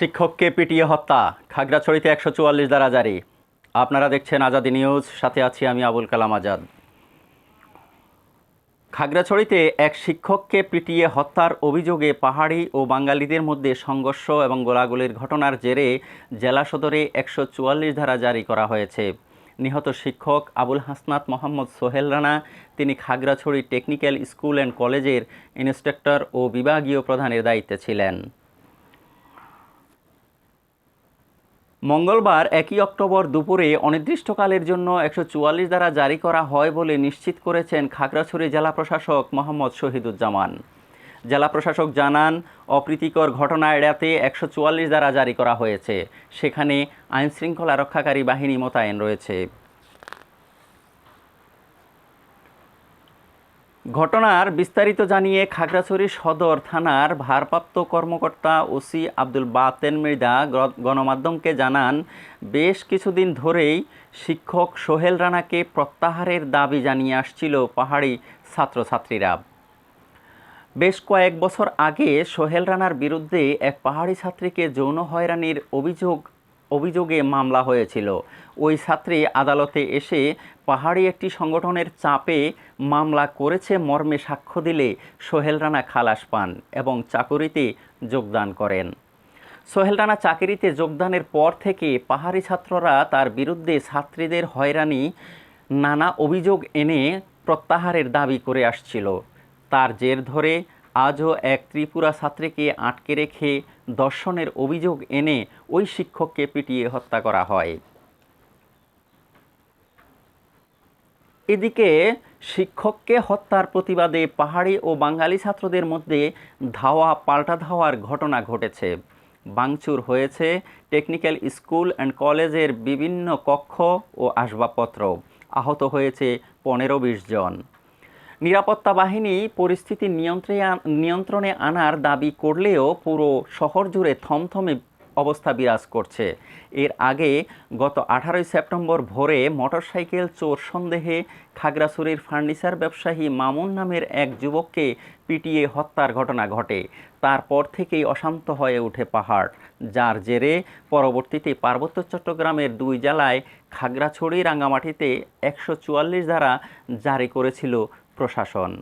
শিক্ষককে পিটিয়ে হত্যা? খাগড়াছড়িতে একশো চুয়াল্লিশ দ্বারা জারি। আপনারা দেখছেন আজাদি নিউজ, সাথে আছি আমি আবুল কালাম আজাদ। খাগড়াছড়িতে এক শিক্ষককে পিটিয়ে হত্যার অভিযোগে পাহাড়ি ও বাঙালিদের মধ্যে সংঘর্ষ এবং গোলাগুলির ঘটনার জেরে জেলা সদরে একশো চুয়াল্লিশ ধারা জারি করা হয়েছে। নিহত শিক্ষক আবুল হাসনাত মোহাম্মদ সোহেল রানা, তিনি খাগড়াছড়ি টেকনিক্যাল স্কুল অ্যান্ড কলেজের ইন্সট্রাক্টর ও বিভাগীয় প্রধানের দায়িত্বে ছিলেন। মঙ্গলবার একই অক্টোবর দুপুরে অনির্দিষ্টকালের জন্য একশো চুয়াল্লিশ দ্বারা জারি করা হয় বলে নিশ্চিত করেছেন খাগড়াছড়ি জেলা প্রশাসক মোহাম্মদ শহীদুজ্জামান। জেলা প্রশাসক জানান, অপ্রীতিকর ঘটনা এড়াতে একশো চুয়াল্লিশ দ্বারা জারি করা হয়েছে। সেখানে আইনশৃঙ্খলা রক্ষাকারী বাহিনী মোতায়েন রয়েছে। ঘটনার বিস্তারিত জানিয়ে খাগড়াছড়ি সদর থানার ভারপ্রাপ্ত কর্মকর্তা ওসি আব্দুল বাতেন মৃদা গণমাধ্যমকে জানান, বেশ কিছুদিন ধরেই শিক্ষক সোহেল রানাকে প্রত্যাহারের দাবি জানিয়ে আসছিল পাহাড়ি ছাত্রছাত্রীরা। বেশ কয়েক বছর আগে সোহেল রানার বিরুদ্ধে এক পাহাড়ি ছাত্রীকে যৌন হয়রানির অভিযোগ অভিযোগে মামলা হয়েছিল। ওই ছাত্রী আদালতে এসে পাহাড়ি একটি সংগঠনের চাপে মামলা করেছে, মর্মে সাক্ষ্য দিলে সোহেল রানা খালাস পান এবং চাকুরিতে যোগদান করেন। সোহেল রানা চাকরিতে যোগদানের পর থেকে পাহাড়ি ছাত্ররা তার বিরুদ্ধে ছাত্রীদের হয়রানি, নানা অভিযোগ এনে প্রত্যাহারের দাবি করে আসছিল। তার জের ধরে আজও এক ত্রিপুরা ছাত্রীকে আটকে রেখে দর্শনের অভিযোগ এনে ওই শিক্ষককে পিটিয়ে হত্যা করা হয়। এদিকে শিক্ষককে হত্যার প্রতিবাদে পাহাড়ি ও বাঙালি ছাত্রদের মধ্যে ধাওয়া পাল্টা ধাওয়ার ঘটনা ঘটেছে। বাংচুর হয়েছে টেকনিক্যাল স্কুল অ্যান্ড কলেজের বিভিন্ন কক্ষ ও আসবাবপত্র। আহত হয়েছে পনেরো বিশ জন। নিরাপত্তা বাহিনী পরিস্থিতি নিয়ন্ত্রণে আনার দাবি করলেও পুরো শহর জুড়ে থমথমে অবস্থা বিরাজ করছে। এর আগে গত আঠারোই সেপ্টেম্বর ভোরে মোটরসাইকেল চোর সন্দেহে খাগড়াছড়ির ফার্নিচার ব্যবসায়ী মামুন নামের এক যুবককে পিটিয়ে হত্যার ঘটনা ঘটে। তারপর থেকেই অশান্ত হয়ে ওঠে পাহাড়। যার জেরে পরবর্তীতে পার্বত্য চট্টগ্রামের দুই জেলায় খাগড়াছড়ি রাঙ্গামাটিতে একশো চুয়াল্লিশ ধারা জারি করেছিল প্রশাসন।